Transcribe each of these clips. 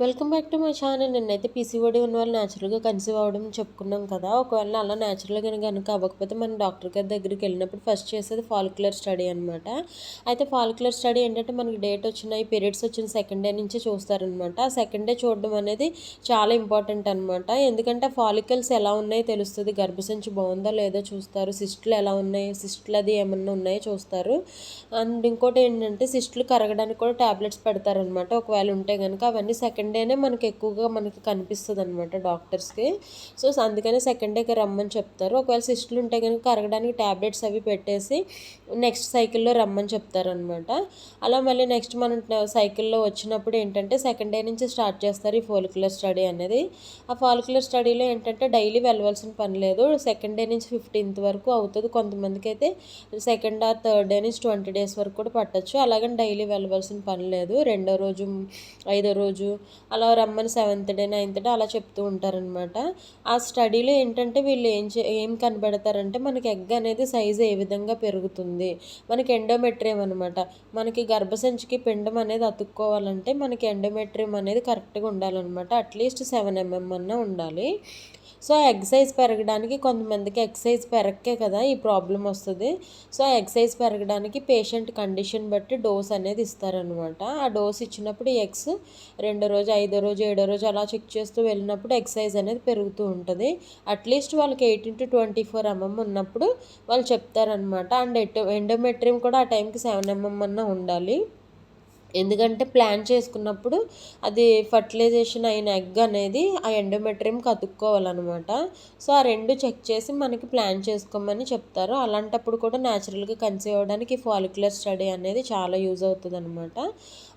Welcome back to my channel నిన్నైతే PCOD ఉన్న వాళ్ళు న్యాచురల్గా కన్సీవ్ అవ్వడం చెప్పుకున్నాం కదా. ఒకవేళ అలా న్యాచురల్గా కనుక అవ్వకపోతే మనం డాక్టర్ గారి దగ్గరికి వెళ్ళినప్పుడు ఫస్ట్ చేసేది ఫాలిక్యులర్ స్టడీ అనమాట అయితే ఫాలిక్యులర్ స్టడీ ఏంటంటే మనకి డేట్ వచ్చినాయి పీరియడ్స్ వచ్చిన సెకండ్ డే నుంచే చూస్తారనమాట ఆ సెకండ్ డే చూడడం అనేది చాలా ఇంపార్టెంట్ అనమాట ఎందుకంటే ఫాలికల్స్ ఎలా ఉన్నాయో తెలుస్తుంది. గర్భసంచి బాగుందా లేదో చూస్తారు. సిస్టులు ఎలా ఉన్నాయి? సిస్టులు అది ఏమన్నా ఉన్నాయో చూస్తారు. అండ్ ఇంకోటి ఏంటంటే సిస్టులు కరగడానికి కూడా ట్యాబ్లెట్స్ పెడతారనమాట ఒకవేళ ఉంటే కనుక అవన్నీ సెకండ్ సెకండ్ డేనే మనకి ఎక్కువగా మనకి కనిపిస్తుంది అనమాట డాక్టర్స్కి. సో అందుకనే సెకండ్ డేకి రమ్మని చెప్తారు. ఒకవేళ సిస్టులు ఉంటే కనుక కరగడానికి ట్యాబ్లెట్స్ అవి పెట్టేసి నెక్స్ట్ సైకిల్లో రమ్మని చెప్తారనమాట అలా మళ్ళీ నెక్స్ట్ మనం సైకిల్లో వచ్చినప్పుడు ఏంటంటే సెకండ్ డే నుంచి స్టార్ట్ చేస్తారు ఈ ఫోలిక్యులర్ స్టడీ అనేది. ఆ ఫాలిక్యులర్ స్టడీలో ఏంటంటే డైలీ వెళ్ళవలసిన పని లేదు. సెకండ్ డే నుంచి ఫిఫ్టీన్త్ వరకు అవుతుంది. కొంతమందికి అయితే సెకండ్ ఆర్ థర్డ్ డే నుంచి ట్వంటీ డేస్ వరకు కూడా పట్టచ్చు. అలాగని డైలీ వెళ్ళవలసిన పని లేదు. రెండో రోజు ఐదో రోజు అలా రమ్మని సెవెంత్ డే నైన్త్ డే అలా చెప్తూ ఉంటారనమాట ఆ స్టడీలో ఏంటంటే వీళ్ళు ఏం చే ఏం కనబడతారంటే మనకి ఎగ్ అనేది సైజు ఏ విధంగా పెరుగుతుంది. మనకి ఎండోమెట్రియం అనమాట మనకి గర్భసంచికి పిండం అనేది అతుక్కోవాలంటే మనకి ఎండోమెట్రియం అనేది కరెక్ట్గా ఉండాలన్నమాట. అట్లీస్ట్ సెవెన్ ఎంఎం అన్న ఉండాలి. సో ఎక్సైజ్ పెరగడానికి కొంతమందికి ఎక్సైజ్ పెరగకే కదా ఈ ప్రాబ్లం వస్తుంది. సో ఎక్సైజ్ పెరగడానికి పేషెంట్ కండిషన్ బట్టి డోస్ అనేది ఇస్తారనమాట ఆ డోస్ ఇచ్చినప్పుడు ఎక్స్ రెండో రోజు ఐదో రోజు ఏడో రోజు అలా చెక్ చేస్తూ వెళ్ళినప్పుడు ఎక్సైజ్ అనేది పెరుగుతూ ఉంటుంది. అట్లీస్ట్ వాళ్ళకి eighteen to twenty four MM ఉన్నప్పుడు వాళ్ళు చెప్తారనమాట అండ్ ఎండోమెట్రియం కూడా ఆ టైంకి సెవెన్ ఎంఎం అన్న ఉండాలి. ఎందుకంటే ప్లాన్ చేసుకున్నప్పుడు అది ఫర్టిలైజేషన్ అయిన ఎగ్ అనేది ఆ ఎండోమెట్రియంకి కతుక్కోవాలన్నమాట సో ఆ రెండు చెక్ చేసి మనకి ప్లాన్ చేసుకోమని చెప్తారు. అలాంటప్పుడు కూడా న్యాచురల్గా కన్సీవ్ అవ్వడానికి ఫాలిక్యులర్ స్టడీ అనేది చాలా యూజ్ అవుతుంది అనమాట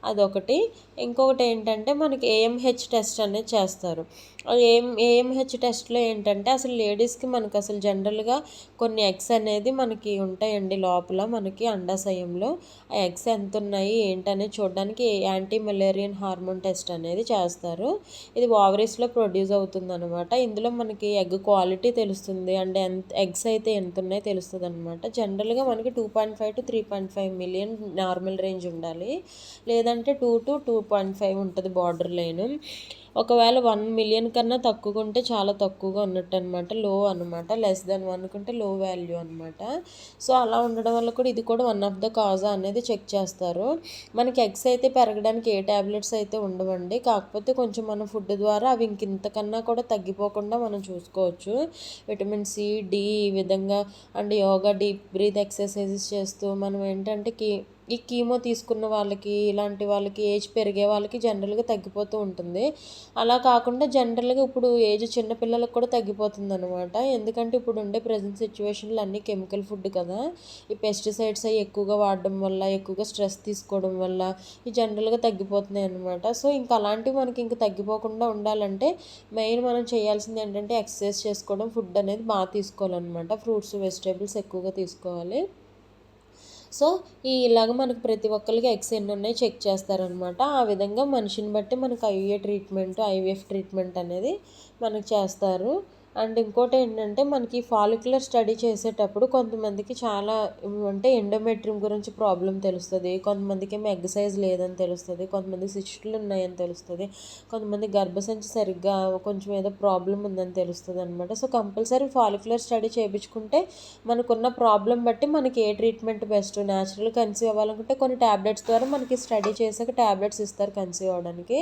అదొకటి. ఇంకొకటి ఏంటంటే మనకి ఏఎంహెచ్ టెస్ట్ అనేది చేస్తారు. ఏం ఏఎంహెచ్ టెస్ట్లో ఏంటంటే అసలు లేడీస్కి మనకు అసలు జనరల్గా కొన్ని ఎగ్స్ అనేది మనకి ఉంటాయండి లోపల మనకి అండాశయంలో. ఆ ఎగ్స్ ఎంత ఉన్నాయి ఏంటనేది చూడడానికి యాంటీ మలేరియన్ హార్మోన్ టెస్ట్ అనేది చేస్తారు. ఇది ఓవరీస్లో ప్రొడ్యూస్ అవుతుంది అనమాట ఇందులో మనకి ఎగ్ క్వాలిటీ తెలుస్తుంది. అండ్ ఎంత ఎగ్స్ అయితే ఎంత ఉన్నాయో తెలుస్తుంది అనమాట జనరల్గా మనకి two point five to three point five million normal range ఉండాలి. లేదంటే two to two point five ఉంటుంది బార్డర్ లైన్ ఒకవేళ వన్ మిలియన్ కన్నా తక్కువ ఉంటే చాలా తక్కువగా ఉన్నట్టు అనమాట లో అనమాట లెస్ దెన్ వన్ ఉంటే లో వాల్యూ అనమాట సో అలా ఉండడం వల్ల కూడా ఇది కూడా వన్ ఆఫ్ ద కాజా అనేది చెక్ చేస్తారు. మనకి ఎగ్స్ అయితే పెరగడానికి ఏ ట్యాబ్లెట్స్ అయితే ఉండవండి కాకపోతే కొంచెం మన ఫుడ్ ద్వారా అవి ఇంకింతకన్నా కూడా తగ్గిపోకుండా మనం చూసుకోవచ్చు. విటమిన్ సి డి ఈ విధంగా and yoga deep breath exercises చేస్తూ మనం ఏంటంటే కి ఈ కీమో తీసుకున్న వాళ్ళకి ఇలాంటి వాళ్ళకి ఏజ్ పెరిగే వాళ్ళకి జనరల్గా తగ్గిపోతూ ఉంటుంది. అలా కాకుండా జనరల్గా ఇప్పుడు ఏజ్ చిన్నపిల్లలకు కూడా తగ్గిపోతుంది అనమాట ఎందుకంటే ఇప్పుడు ఉండే ప్రజెంట్ సిచ్యువేషన్లు అన్నీ కెమికల్ ఫుడ్ కదా. ఈ పెస్టిసైడ్స్ అవి ఎక్కువగా వాడడం వల్ల ఎక్కువగా స్ట్రెస్ తీసుకోవడం వల్ల ఈ జనరల్గా తగ్గిపోతున్నాయి అనమాట సో ఇంకా అలాంటివి మనకి ఇంకా తగ్గిపోకుండా ఉండాలంటే మెయిన్ మనం చేయాల్సింది ఏంటంటే ఎక్సర్సైజ్ చేసుకోవడం ఫుడ్ అనేది బాగా తీసుకోవాలన్నమాట. ఫ్రూట్స్ వెజిటేబుల్స్ ఎక్కువగా తీసుకోవాలి. సో ఈ ఇలాగ మనకు ప్రతి ఒక్కరికి ఎగ్స్ ఎన్ని ఉన్నాయి చెక్ చేస్తారనమాట. ఆ విధంగా మనిషిని బట్టి మనకు ఐఏ ట్రీట్మెంట్ ఐవీఎఫ్ ట్రీట్మెంట్ అనేది మనకు చేస్తారు. అండ్ ఇంకోటి ఏంటంటే మనకి ఫాలిక్యులర్ స్టడీ చేసేటప్పుడు కొంతమందికి చాలా అంటే ఎండోమెట్రియం గురించి ప్రాబ్లం తెలుస్తుంది కొంతమందికి ఏమో ఎగ్సైజ్ లేదని తెలుస్తుంది కొంతమంది సిస్టులు ఉన్నాయని తెలుస్తుంది కొంతమంది గర్భసంచి సరిగ్గా కొంచెం ఏదో ప్రాబ్లం ఉందని తెలుస్తుంది అనమాట సో కంపల్సరీ ఫాలిక్యులర్ స్టడీ చేయించుకుంటే మనకున్న ప్రాబ్లం బట్టి మనకి ఏ ట్రీట్మెంట్ బెస్ట్ న్యాచురల్ కన్సీవ్ అవ్వాలనుకుంటే కొన్ని ట్యాబ్లెట్స్ ద్వారా మనకి స్టడీ చేసాక ట్యాబ్లెట్స్ ఇస్తారు కన్సీవ్ అవ్వడానికి.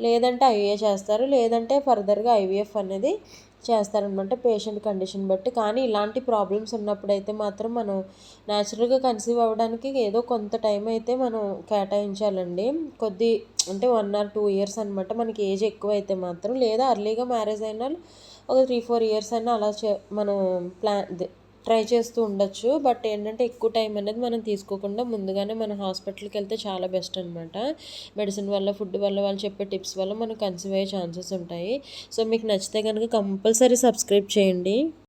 లేదంటే ఐఏ చేస్తారు లేదంటే ఫర్దర్గా ఐవీఎఫ్ అనేది చేస్తారనమాట పేషెంట్ కండిషన్ బట్టి. కానీ ఇలాంటి ప్రాబ్లమ్స్ ఉన్నప్పుడైతే మాత్రం మనం న్యాచురల్గా కన్సీవ్ అవ్వడానికి ఏదో కొంత టైం అయితే మనం కేటాయించాలండి. కొద్ది అంటే వన్ ఆర్ టూ ఇయర్స్ అనమాట మనకి ఏజ్ ఎక్కువ అయితే మాత్రం. లేదా అర్లీగా మ్యారేజ్ అయినా ఒక త్రీ ఫోర్ ఇయర్స్ అయినా అలా చే మనం ప్లాన్ ట్రై చేస్తూ ఉండొచ్చు. బట్ ఏంటంటే ఎక్కువ టైం అనేది మనం తీసుకోకుండా ముందుగానే మన హాస్పిటల్కి వెళ్తే చాలా బెస్ట్ అనమాట మెడిసిన్ వల్ల ఫుడ్ వల్ల వాళ్ళు చెప్పే టిప్స్ వల్ల మనకు కన్సీవ్ అయ్యే ఛాన్సెస్ ఉంటాయి. సో మీకు నచ్చితే కనుక కంపల్సరీ సబ్స్క్రైబ్ చేయండి.